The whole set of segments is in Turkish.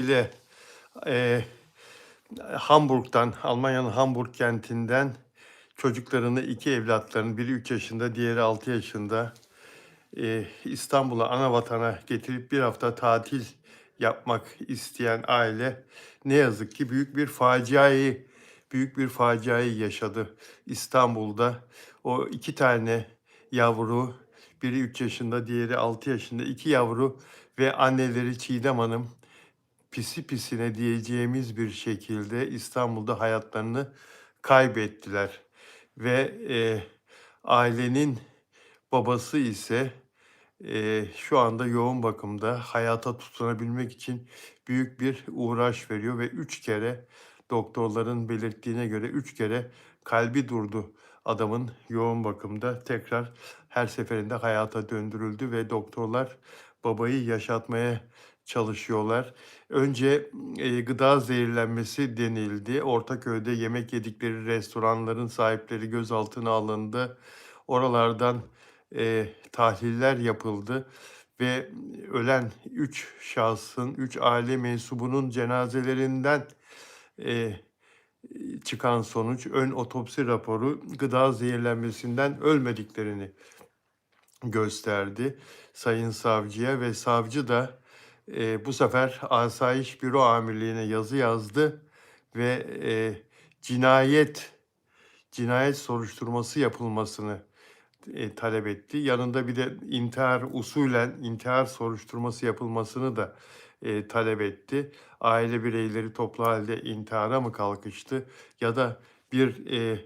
ile e, Hamburg'dan, Almanya'nın Hamburg kentinden çocuklarını, iki evlatlarını, biri 3 yaşında, diğeri 6 yaşında e, İstanbul'a, ana vatana getirip bir hafta tatil yapmak isteyen aile ne yazık ki büyük bir faciayı, büyük bir faciayı yaşadı İstanbul'da. O iki tane yavru, biri 3 yaşında, diğeri 6 yaşında iki yavru ve anneleri Çiğdem Hanım pisi pisine diyeceğimiz bir şekilde İstanbul'da hayatlarını kaybettiler. Ve e, ailenin babası ise e, şu anda yoğun bakımda hayata tutunabilmek için büyük bir uğraş veriyor ve üç kere doktorların belirttiğine göre üç kere kalbi durdu adamın yoğun bakımda tekrar her seferinde hayata döndürüldü ve doktorlar babayı yaşatmaya çalışıyorlar. Önce e, gıda zehirlenmesi denildi. Ortaköy'de yemek yedikleri restoranların sahipleri gözaltına alındı. Oralardan e, tahliller yapıldı ve ölen 3 şahsın, 3 aile mensubunun cenazelerinden e, çıkan sonuç ön otopsi raporu gıda zehirlenmesinden ölmediklerini gösterdi sayın savcıya ve savcı da e, bu sefer Asayiş Büro Amirliği'ne yazı yazdı ve e, cinayet cinayet soruşturması yapılmasını e, talep etti. Yanında bir de intihar usulen intihar soruşturması yapılmasını da e, talep etti. Aile bireyleri toplu halde intihara mı kalkıştı ya da bir e,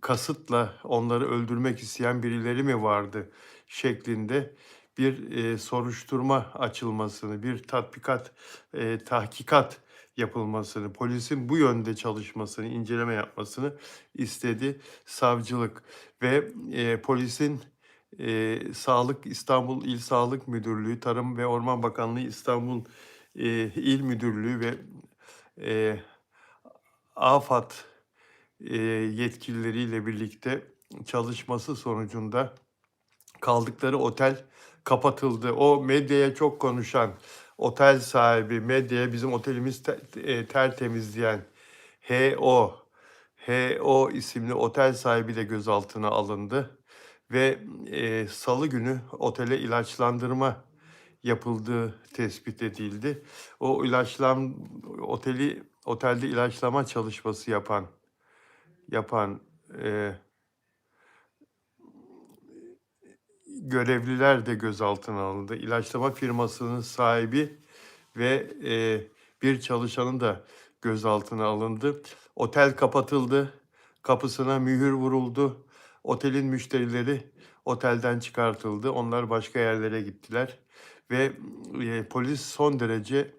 kasıtla onları öldürmek isteyen birileri mi vardı şeklinde bir e, soruşturma açılmasını, bir tatbikat, e, tahkikat yapılmasını, polisin bu yönde çalışmasını, inceleme yapmasını istedi savcılık ve e, polisin e, Sağlık İstanbul İl Sağlık Müdürlüğü, Tarım ve Orman Bakanlığı İstanbul e, İl Müdürlüğü ve e, AFAD e, yetkilileriyle birlikte çalışması sonucunda kaldıkları otel kapatıldı. O medyaya çok konuşan otel sahibi, medyaya bizim otelimiz te, e, tertemiz diyen HO, HO isimli otel sahibi de gözaltına alındı. Ve e, salı günü otele ilaçlandırma yapıldığı tespit edildi. O ilaçlam oteli otelde ilaçlama çalışması yapan yapan e, görevliler de gözaltına alındı. İlaçlama firmasının sahibi ve e, bir çalışanın da gözaltına alındı. Otel kapatıldı, kapısına mühür vuruldu. Otelin müşterileri otelden çıkartıldı. Onlar başka yerlere gittiler ve e, polis son derece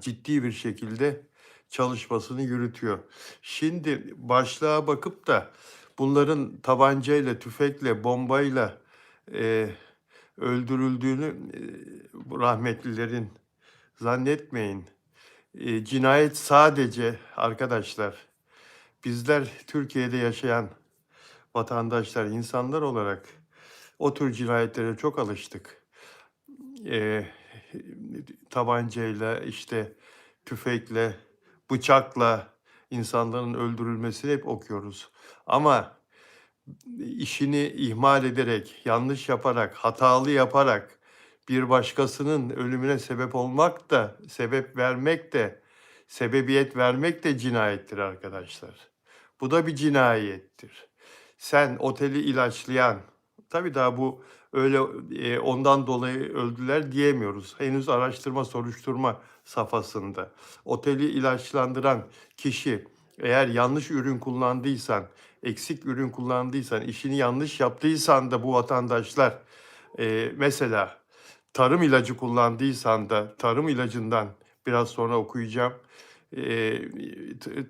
ciddi bir şekilde çalışmasını yürütüyor. Şimdi başlığa bakıp da bunların tabancayla, tüfekle, bombayla e, öldürüldüğünü e, rahmetlilerin zannetmeyin. E, cinayet sadece arkadaşlar bizler Türkiye'de yaşayan vatandaşlar, insanlar olarak o tür cinayetlere çok alıştık. E, tabancayla, işte tüfekle, bıçakla insanların öldürülmesini hep okuyoruz. Ama işini ihmal ederek, yanlış yaparak, hatalı yaparak bir başkasının ölümüne sebep olmak da, sebep vermek de, sebebiyet vermek de cinayettir arkadaşlar. Bu da bir cinayettir. Sen oteli ilaçlayan, tabii daha bu öyle e, ondan dolayı öldüler diyemiyoruz. Henüz araştırma, soruşturma safhasında. Oteli ilaçlandıran kişi eğer yanlış ürün kullandıysan, eksik ürün kullandıysan, işini yanlış yaptıysan da bu vatandaşlar e, mesela tarım ilacı kullandıysan da tarım ilacından biraz sonra okuyacağım. E,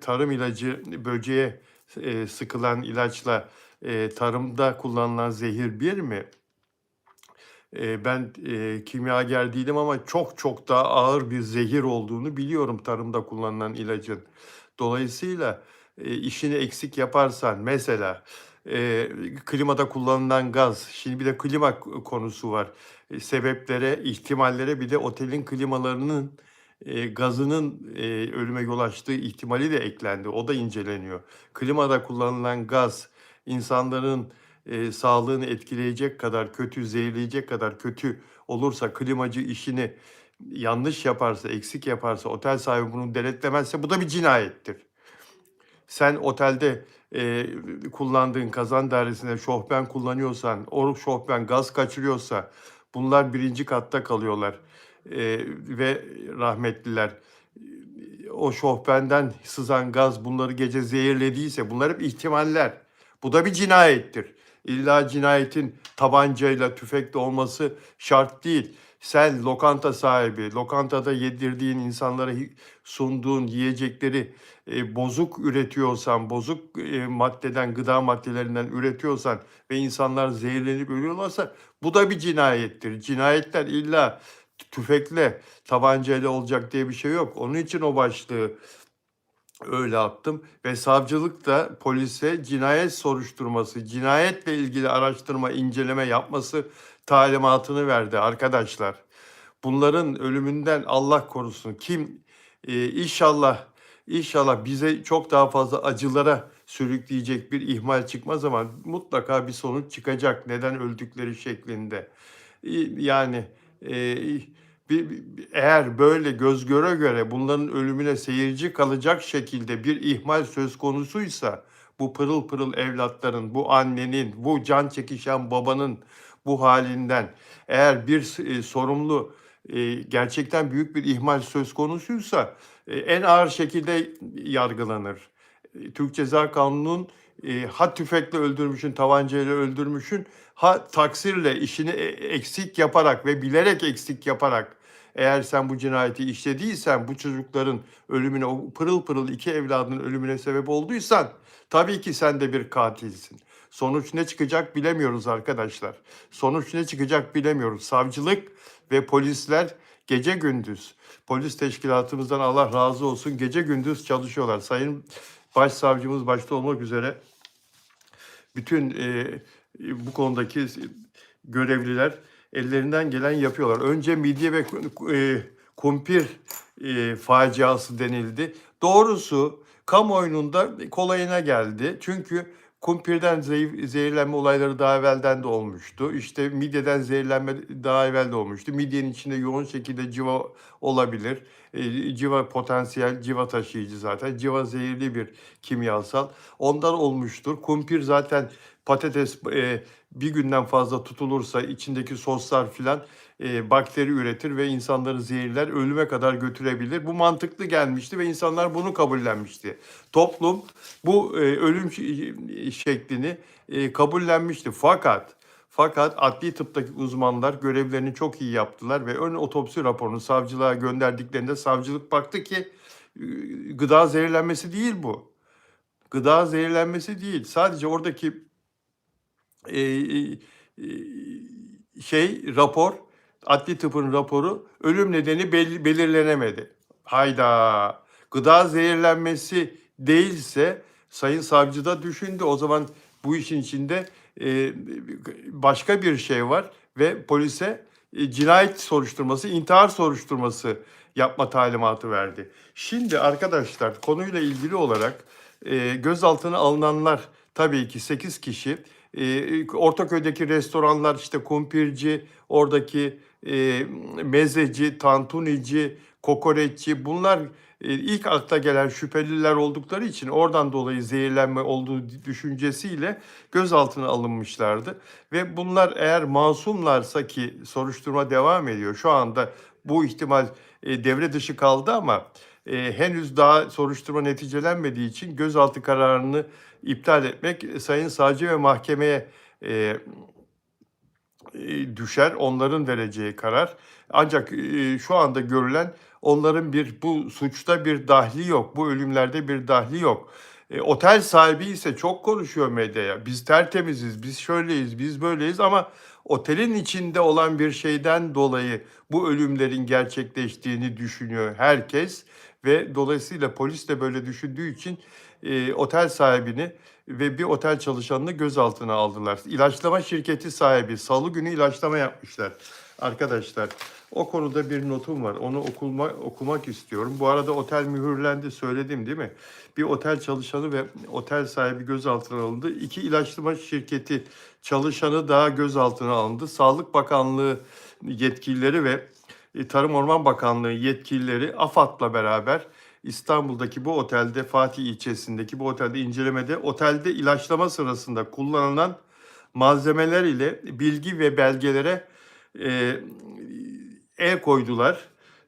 tarım ilacı böceğe e, sıkılan ilaçla e, tarımda kullanılan zehir bir mi? E, ben e, kimyager değilim ama çok çok daha ağır bir zehir olduğunu biliyorum tarımda kullanılan ilacın. Dolayısıyla e, işini eksik yaparsan mesela e, klimada kullanılan gaz, şimdi bir de klima konusu var. E, sebeplere, ihtimallere bir de otelin klimalarının e, gazının e, ölüme yol açtığı ihtimali de eklendi. O da inceleniyor. Klimada kullanılan gaz insanların e, sağlığını etkileyecek kadar kötü, zehirleyecek kadar kötü olursa klimacı işini yanlış yaparsa, eksik yaparsa, otel sahibi bunu denetlemezse bu da bir cinayettir. Sen otelde e, kullandığın kazan dairesinde şofben kullanıyorsan, o şofben gaz kaçırıyorsa bunlar birinci katta kalıyorlar. E, ve rahmetliler o şofbenden sızan gaz bunları gece zehirlediyse bunlar hep ihtimaller. Bu da bir cinayettir. İlla cinayetin tabancayla, tüfekle olması şart değil. Sen lokanta sahibi, lokantada yedirdiğin insanlara sunduğun yiyecekleri e, bozuk üretiyorsan, bozuk e, maddeden, gıda maddelerinden üretiyorsan ve insanlar zehirlenip ölüyorlarsa bu da bir cinayettir. Cinayetler illa tüfekle, tabancayla olacak diye bir şey yok. Onun için o başlığı öyle attım ve savcılık da polise cinayet soruşturması, cinayetle ilgili araştırma, inceleme yapması talimatını verdi arkadaşlar. Bunların ölümünden Allah korusun. Kim e, inşallah inşallah bize çok daha fazla acılara sürükleyecek bir ihmal çıkmaz ama mutlaka bir sonuç çıkacak. Neden öldükleri şeklinde. Yani e, bir- eğer böyle göz göre göre bunların ölümüne seyirci kalacak şekilde bir ihmal söz konusuysa bu pırıl pırıl evlatların, bu annenin, bu can çekişen babanın bu halinden eğer bir e, sorumlu e, gerçekten büyük bir ihmal söz konusuysa e, en ağır şekilde yargılanır. E, Türk Ceza Kanunu'nun e, ha tüfekle öldürmüşün, tabancayla öldürmüşün, ha taksirle işini e- eksik yaparak ve bilerek eksik yaparak eğer sen bu cinayeti işlediysen, bu çocukların ölümüne, o pırıl pırıl iki evladının ölümüne sebep olduysan tabii ki sen de bir katilsin. Sonuç ne çıkacak bilemiyoruz arkadaşlar. Sonuç ne çıkacak bilemiyoruz. Savcılık ve polisler gece gündüz polis teşkilatımızdan Allah razı olsun gece gündüz çalışıyorlar. Sayın Başsavcımız başta olmak üzere bütün e, bu konudaki görevliler ellerinden gelen yapıyorlar. Önce midye ve e, kumpir e, faciası denildi. Doğrusu kamuoyunun kolayına geldi. Çünkü kumpirden zehir- zehirlenme olayları daha evvelden de olmuştu. İşte midyeden zehirlenme daha evvel de olmuştu. Midyenin içinde yoğun şekilde civa olabilir. E, civa potansiyel civa taşıyıcı zaten. Civa zehirli bir kimyasal. Ondan olmuştur. Kumpir zaten patates e, bir günden fazla tutulursa içindeki soslar filan e, bakteri üretir ve insanları zehirler, ölüme kadar götürebilir. Bu mantıklı gelmişti ve insanlar bunu kabullenmişti. Toplum bu e, ölüm şeklini e, kabullenmişti. Fakat fakat adli tıptaki uzmanlar görevlerini çok iyi yaptılar ve ön otopsi raporunu savcılığa gönderdiklerinde savcılık baktı ki e, gıda zehirlenmesi değil bu. Gıda zehirlenmesi değil. Sadece oradaki e, e, şey rapor, adli tıpın raporu ölüm nedeni bel- belirlenemedi. Hayda. Gıda zehirlenmesi değilse sayın savcı da düşündü. O zaman bu işin içinde e, başka bir şey var ve polise e, cinayet soruşturması, intihar soruşturması yapma talimatı verdi. Şimdi arkadaşlar konuyla ilgili olarak e, gözaltına alınanlar tabii ki 8 kişi. E, Ortaköy'deki restoranlar işte kumpirci, oradaki e, mezeci, tantunici, kokoreççi bunlar e, ilk akla gelen şüpheliler oldukları için oradan dolayı zehirlenme olduğu düşüncesiyle gözaltına alınmışlardı. Ve bunlar eğer masumlarsa ki soruşturma devam ediyor. Şu anda bu ihtimal e, devre dışı kaldı ama henüz daha soruşturma neticelenmediği için gözaltı kararını iptal etmek e, sayın savcı ve mahkemeye e, e, düşer. Onların vereceği karar. Ancak e, şu anda görülen onların bir bu suçta bir dahli yok. Bu ölümlerde bir dahli yok. E, otel sahibi ise çok konuşuyor medyaya. Biz tertemiziz, biz şöyleyiz, biz böyleyiz ama otelin içinde olan bir şeyden dolayı bu ölümlerin gerçekleştiğini düşünüyor herkes ve dolayısıyla polis de böyle düşündüğü için e, otel sahibini ve bir otel çalışanını gözaltına aldılar. İlaçlama şirketi sahibi salı günü ilaçlama yapmışlar arkadaşlar. O konuda bir notum var. Onu okuma, okumak istiyorum. Bu arada otel mühürlendi söyledim değil mi? Bir otel çalışanı ve otel sahibi gözaltına alındı. İki ilaçlama şirketi çalışanı daha gözaltına alındı. Sağlık Bakanlığı yetkilileri ve e, Tarım Orman Bakanlığı yetkilileri AFAD'la beraber İstanbul'daki bu otelde Fatih ilçesindeki bu otelde incelemede otelde ilaçlama sırasında kullanılan malzemeler ile bilgi ve belgelere e, el koydular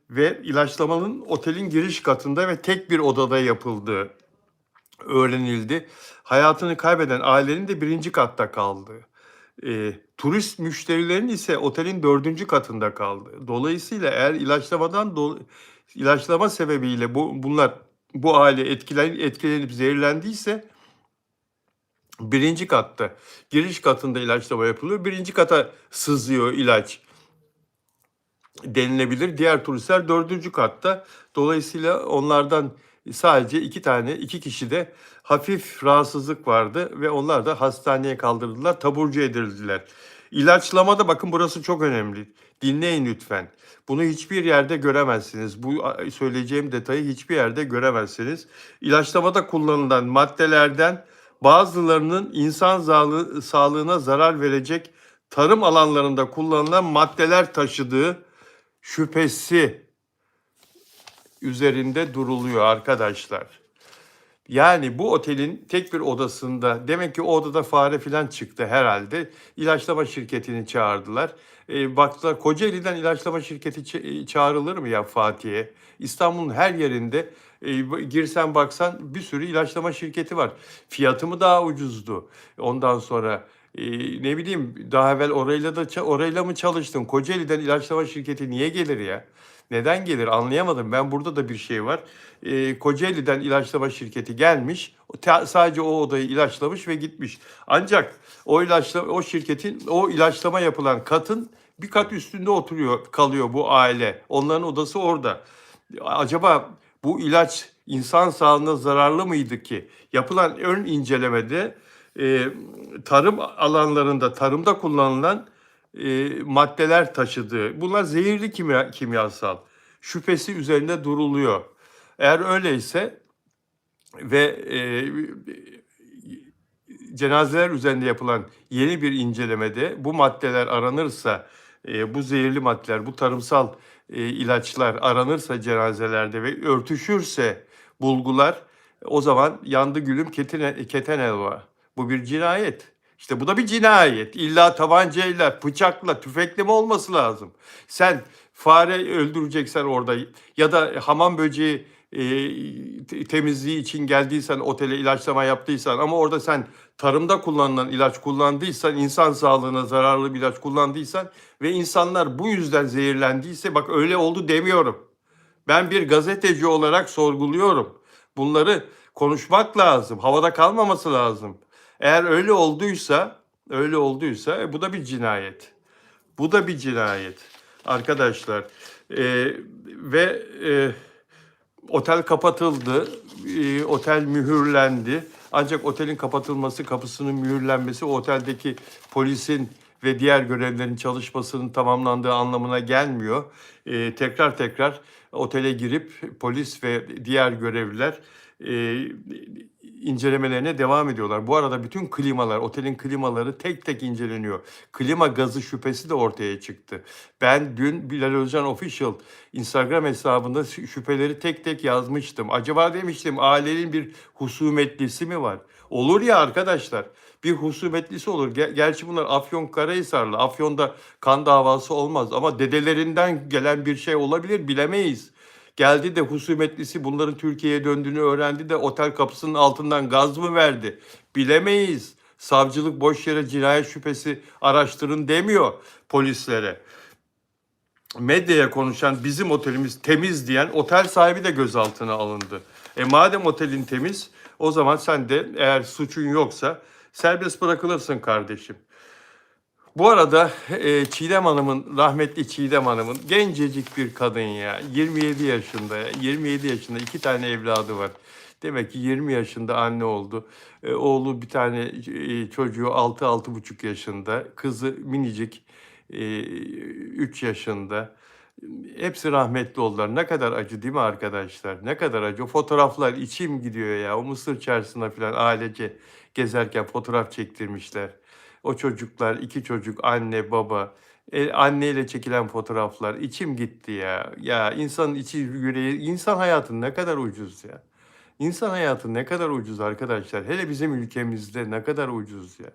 ve ilaçlamanın otelin giriş katında ve tek bir odada yapıldığı öğrenildi. Hayatını kaybeden ailenin de birinci katta kaldı. E, turist müşterilerin ise otelin dördüncü katında kaldı. Dolayısıyla eğer ilaçlamadan do- ilaçlama sebebiyle bu bunlar bu aile etkilen, etkilenip zehirlendiyse birinci katta giriş katında ilaçlama yapılıyor. Birinci kata sızıyor ilaç denilebilir. Diğer turistler dördüncü katta. Dolayısıyla onlardan sadece iki tane, iki kişi de hafif rahatsızlık vardı ve onlar da hastaneye kaldırıldılar, taburcu edildiler. İlaçlamada bakın burası çok önemli. Dinleyin lütfen. Bunu hiçbir yerde göremezsiniz. Bu söyleyeceğim detayı hiçbir yerde göremezsiniz. İlaçlamada kullanılan maddelerden bazılarının insan sağlığı, sağlığına zarar verecek tarım alanlarında kullanılan maddeler taşıdığı şüphesi üzerinde duruluyor arkadaşlar. Yani bu otelin tek bir odasında demek ki o odada fare filan çıktı herhalde. İlaçlama şirketini çağırdılar. E, baktılar Kocaeli'den ilaçlama şirketi ç- çağrılır mı ya Fatih'e? İstanbul'un her yerinde e, girsen baksan bir sürü ilaçlama şirketi var. Fiyatı mı daha ucuzdu? Ondan sonra e, ne bileyim daha evvel orayla da orayla mı çalıştın? Kocaeli'den ilaçlama şirketi niye gelir ya? Neden gelir anlayamadım. Ben burada da bir şey var. E, Kocaeli'den ilaçlama şirketi gelmiş. sadece o odayı ilaçlamış ve gitmiş. Ancak o ilaçla o şirketin o ilaçlama yapılan katın bir kat üstünde oturuyor kalıyor bu aile. Onların odası orada. Acaba bu ilaç insan sağlığına zararlı mıydı ki? Yapılan ön incelemede e, tarım alanlarında, tarımda kullanılan e, maddeler taşıdığı. Bunlar zehirli kimya, kimyasal. Şüphesi üzerinde duruluyor. Eğer öyleyse ve e, cenazeler üzerinde yapılan yeni bir incelemede bu maddeler aranırsa, e, bu zehirli maddeler, bu tarımsal e, ilaçlar aranırsa cenazelerde ve örtüşürse bulgular, o zaman yandı gülüm ketene, keten elva. Bu bir cinayet. İşte bu da bir cinayet. İlla tabancayla, bıçakla, tüfekle mi olması lazım? Sen fare öldüreceksen orada ya da hamam böceği e, te- temizliği için geldiysen otele ilaçlama yaptıysan ama orada sen tarımda kullanılan ilaç kullandıysan insan sağlığına zararlı bir ilaç kullandıysan ve insanlar bu yüzden zehirlendiyse bak öyle oldu demiyorum. Ben bir gazeteci olarak sorguluyorum. Bunları konuşmak lazım. Havada kalmaması lazım. Eğer öyle olduysa, öyle olduysa e, bu da bir cinayet. Bu da bir cinayet arkadaşlar. E, ve e, otel kapatıldı, e, otel mühürlendi. Ancak otelin kapatılması, kapısının mühürlenmesi oteldeki polisin ve diğer görevlerin çalışmasının tamamlandığı anlamına gelmiyor. E, tekrar tekrar otele girip polis ve diğer görevliler e, incelemelerine devam ediyorlar. Bu arada bütün klimalar, otelin klimaları tek tek inceleniyor. Klima gazı şüphesi de ortaya çıktı. Ben dün Bilal Özcan Official Instagram hesabında şü- şüpheleri tek tek yazmıştım. Acaba demiştim ailenin bir husumetlisi mi var? Olur ya arkadaşlar. Bir husumetlisi olur. Ger- Gerçi bunlar Afyon Karahisarlı. Afyon'da kan davası olmaz ama dedelerinden gelen bir şey olabilir bilemeyiz. Geldi de husumetlisi bunların Türkiye'ye döndüğünü öğrendi de otel kapısının altından gaz mı verdi? Bilemeyiz. Savcılık boş yere cinayet şüphesi araştırın demiyor polislere. Medyaya konuşan bizim otelimiz temiz diyen otel sahibi de gözaltına alındı. E madem otelin temiz o zaman sen de eğer suçun yoksa serbest bırakılırsın kardeşim. Bu arada e, Çiğdem Hanım'ın, rahmetli Çiğdem Hanım'ın gencecik bir kadın ya. 27 yaşında, ya, 27 yaşında iki tane evladı var. Demek ki 20 yaşında anne oldu. E, oğlu bir tane e, çocuğu 6-6,5 yaşında. Kızı minicik 3 yaşında. Hepsi rahmetli oldular. Ne kadar acı değil mi arkadaşlar? Ne kadar acı. O fotoğraflar içim gidiyor ya. O Mısır çarşısında falan ailece gezerken fotoğraf çektirmişler. O çocuklar, iki çocuk, anne, baba. E, anneyle çekilen fotoğraflar. içim gitti ya. Ya insanın içi yüreği, insan hayatı ne kadar ucuz ya. İnsan hayatı ne kadar ucuz arkadaşlar. Hele bizim ülkemizde ne kadar ucuz ya.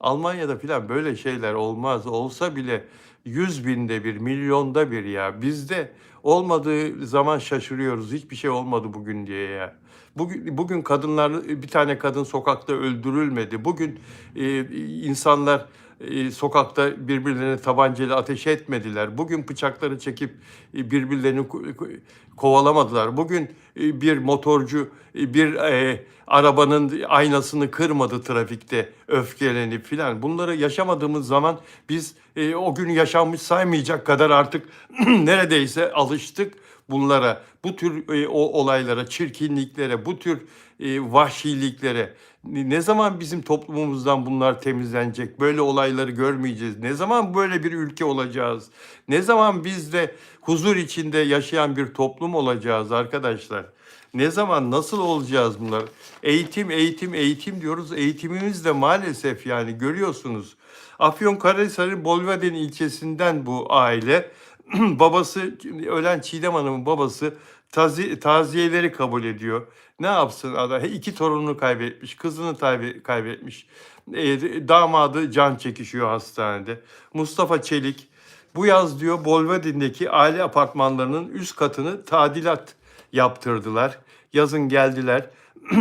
Almanya'da falan böyle şeyler olmaz. Olsa bile yüz binde bir, milyonda bir ya. Bizde olmadığı zaman şaşırıyoruz. Hiçbir şey olmadı bugün diye ya. Bugün, bugün kadınlar, bir tane kadın sokakta öldürülmedi. Bugün e, insanlar e, sokakta birbirlerine tabancayla ateş etmediler. Bugün bıçakları çekip e, birbirlerini ko- ko- kovalamadılar. Bugün e, bir motorcu bir e, arabanın aynasını kırmadı trafikte öfkelenip filan. Bunları yaşamadığımız zaman biz e, o gün yaşanmış saymayacak kadar artık neredeyse alıştık bunlara, bu tür e, o olaylara, çirkinliklere, bu tür e, vahşiliklere. Ne zaman bizim toplumumuzdan bunlar temizlenecek? Böyle olayları görmeyeceğiz. Ne zaman böyle bir ülke olacağız? Ne zaman biz de huzur içinde yaşayan bir toplum olacağız arkadaşlar? Ne zaman nasıl olacağız bunlar? Eğitim, eğitim, eğitim diyoruz. Eğitimimiz de maalesef yani görüyorsunuz. Afyonkarahisar'ın Bolvaden ilçesinden bu aile. babası, ölen Çiğdem Hanım'ın babası tazi, taziyeleri kabul ediyor. Ne yapsın adam? İki torununu kaybetmiş, kızını kaybetmiş. E, damadı can çekişiyor hastanede. Mustafa Çelik bu yaz diyor Bolvadin'deki aile apartmanlarının üst katını tadilat yaptırdılar. Yazın geldiler.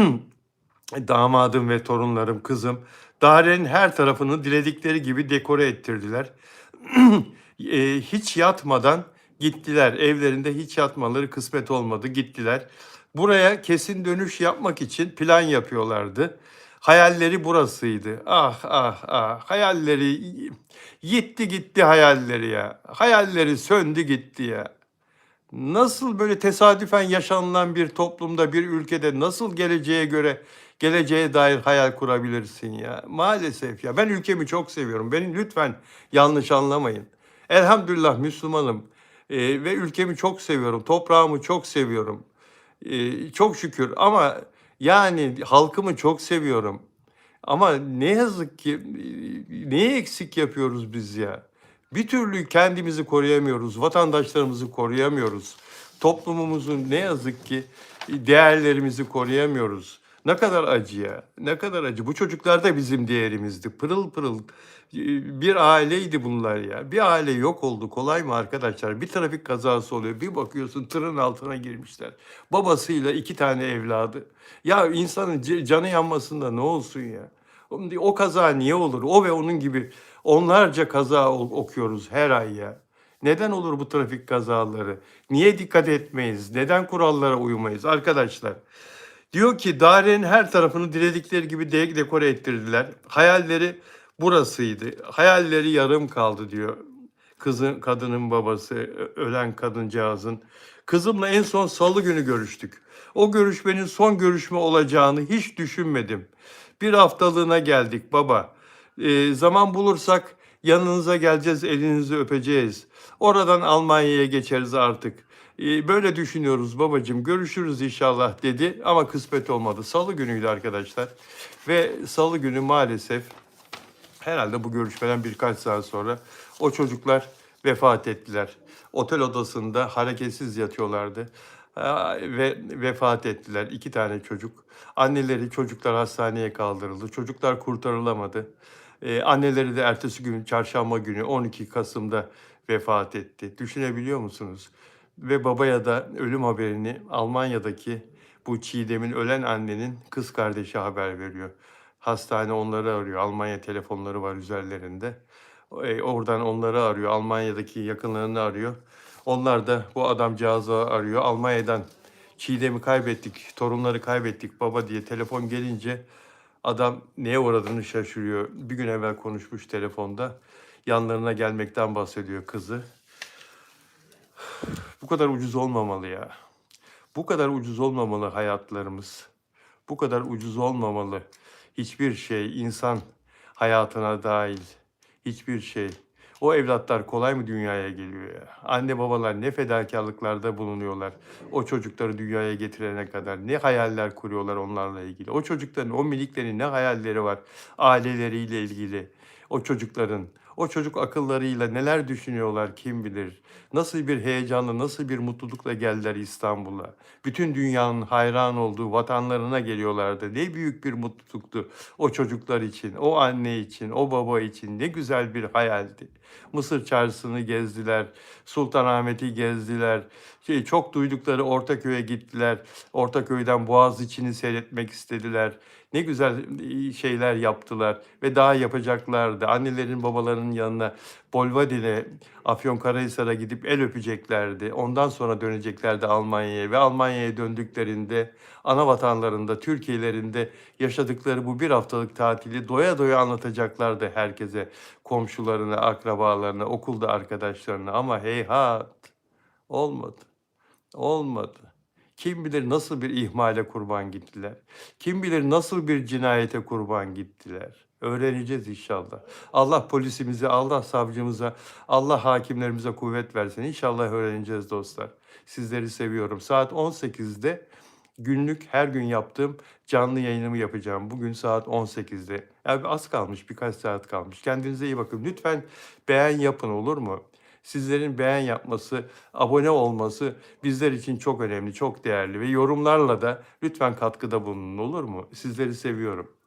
Damadım ve torunlarım, kızım. Dairenin her tarafını diledikleri gibi dekore ettirdiler. E, hiç yatmadan gittiler. Evlerinde hiç yatmaları kısmet olmadı. Gittiler. Buraya kesin dönüş yapmak için plan yapıyorlardı. Hayalleri burasıydı. Ah ah ah. Hayalleri gitti gitti hayalleri ya. Hayalleri söndü gitti ya. Nasıl böyle tesadüfen yaşanılan bir toplumda, bir ülkede nasıl geleceğe göre, geleceğe dair hayal kurabilirsin ya? Maalesef ya. Ben ülkemi çok seviyorum. Beni lütfen yanlış anlamayın. Elhamdülillah Müslümanım Ee, ve ülkemi çok seviyorum. Toprağımı çok seviyorum. Ee, çok şükür ama yani halkımı çok seviyorum. Ama ne yazık ki e, neyi eksik yapıyoruz biz ya? Bir türlü kendimizi koruyamıyoruz, vatandaşlarımızı koruyamıyoruz. Toplumumuzun ne yazık ki değerlerimizi koruyamıyoruz. Ne kadar acı ya, ne kadar acı. Bu çocuklar da bizim değerimizdi. Pırıl pırıl bir aileydi bunlar ya. Bir aile yok oldu. Kolay mı arkadaşlar? Bir trafik kazası oluyor. Bir bakıyorsun tırın altına girmişler. Babasıyla iki tane evladı. Ya insanın canı yanmasında ne olsun ya? O kaza niye olur? O ve onun gibi onlarca kaza okuyoruz her ay ya. Neden olur bu trafik kazaları? Niye dikkat etmeyiz? Neden kurallara uymayız arkadaşlar? Diyor ki dairenin her tarafını diledikleri gibi de dekore ettirdiler. Hayalleri burasıydı. Hayalleri yarım kaldı diyor. Kızın, kadının babası, ölen kadıncağızın. Kızımla en son salı günü görüştük. O görüşmenin son görüşme olacağını hiç düşünmedim. Bir haftalığına geldik baba. Ee, zaman bulursak yanınıza geleceğiz, elinizi öpeceğiz. Oradan Almanya'ya geçeriz artık. Ee, böyle düşünüyoruz babacığım. Görüşürüz inşallah dedi ama kısmet olmadı. Salı günüydü arkadaşlar. Ve salı günü maalesef herhalde bu görüşmeden birkaç saat sonra o çocuklar vefat ettiler. Otel odasında hareketsiz yatıyorlardı ve vefat ettiler. İki tane çocuk. Anneleri çocuklar hastaneye kaldırıldı. Çocuklar kurtarılamadı. Ee, anneleri de ertesi gün çarşamba günü 12 Kasım'da vefat etti. Düşünebiliyor musunuz? Ve babaya da ölüm haberini Almanya'daki bu Çiğdem'in ölen annenin kız kardeşi haber veriyor. Hastane onları arıyor. Almanya telefonları var üzerlerinde. E, oradan onları arıyor. Almanya'daki yakınlarını arıyor. Onlar da bu adamcağızı arıyor. Almanya'dan Çiğdem'i kaybettik, torunları kaybettik baba diye telefon gelince adam neye uğradığını şaşırıyor. Bir gün evvel konuşmuş telefonda. Yanlarına gelmekten bahsediyor kızı. Kadar ucuz olmamalı ya. Bu kadar ucuz olmamalı hayatlarımız. Bu kadar ucuz olmamalı. Hiçbir şey insan hayatına dahil. Hiçbir şey. O evlatlar kolay mı dünyaya geliyor ya? Anne babalar ne fedakarlıklarda bulunuyorlar. O çocukları dünyaya getirene kadar ne hayaller kuruyorlar onlarla ilgili. O çocukların, o miniklerin ne hayalleri var aileleriyle ilgili. O çocukların, o çocuk akıllarıyla neler düşünüyorlar kim bilir. Nasıl bir heyecanla, nasıl bir mutlulukla geldiler İstanbul'a. Bütün dünyanın hayran olduğu vatanlarına geliyorlardı. Ne büyük bir mutluluktu o çocuklar için, o anne için, o baba için. Ne güzel bir hayaldi. Mısır çarşısını gezdiler, Sultanahmet'i gezdiler. Şey, çok duydukları Ortaköy'e gittiler. Ortaköy'den Boğaziçi'ni seyretmek istediler. Ne güzel e, şeyler yaptılar ve daha yapacaklardı. Annelerin babalarının yanına Bolvadin'e, Afyonkarahisar'a gidip el öpeceklerdi. Ondan sonra döneceklerdi Almanya'ya ve Almanya'ya döndüklerinde ana vatanlarında, Türkiye'lerinde yaşadıkları bu bir haftalık tatili doya doya anlatacaklardı herkese, komşularına, akrabalarına, okulda arkadaşlarına ama heyhat olmadı. Olmadı. Kim bilir nasıl bir ihmale kurban gittiler. Kim bilir nasıl bir cinayete kurban gittiler. Öğreneceğiz inşallah. Allah polisimize, Allah savcımıza, Allah hakimlerimize kuvvet versin. İnşallah öğreneceğiz dostlar. Sizleri seviyorum. Saat 18'de günlük her gün yaptığım canlı yayınımı yapacağım. Bugün saat 18'de. Yani az kalmış, birkaç saat kalmış. Kendinize iyi bakın. Lütfen beğen yapın olur mu? Sizlerin beğen yapması, abone olması bizler için çok önemli, çok değerli ve yorumlarla da lütfen katkıda bulunun olur mu? Sizleri seviyorum.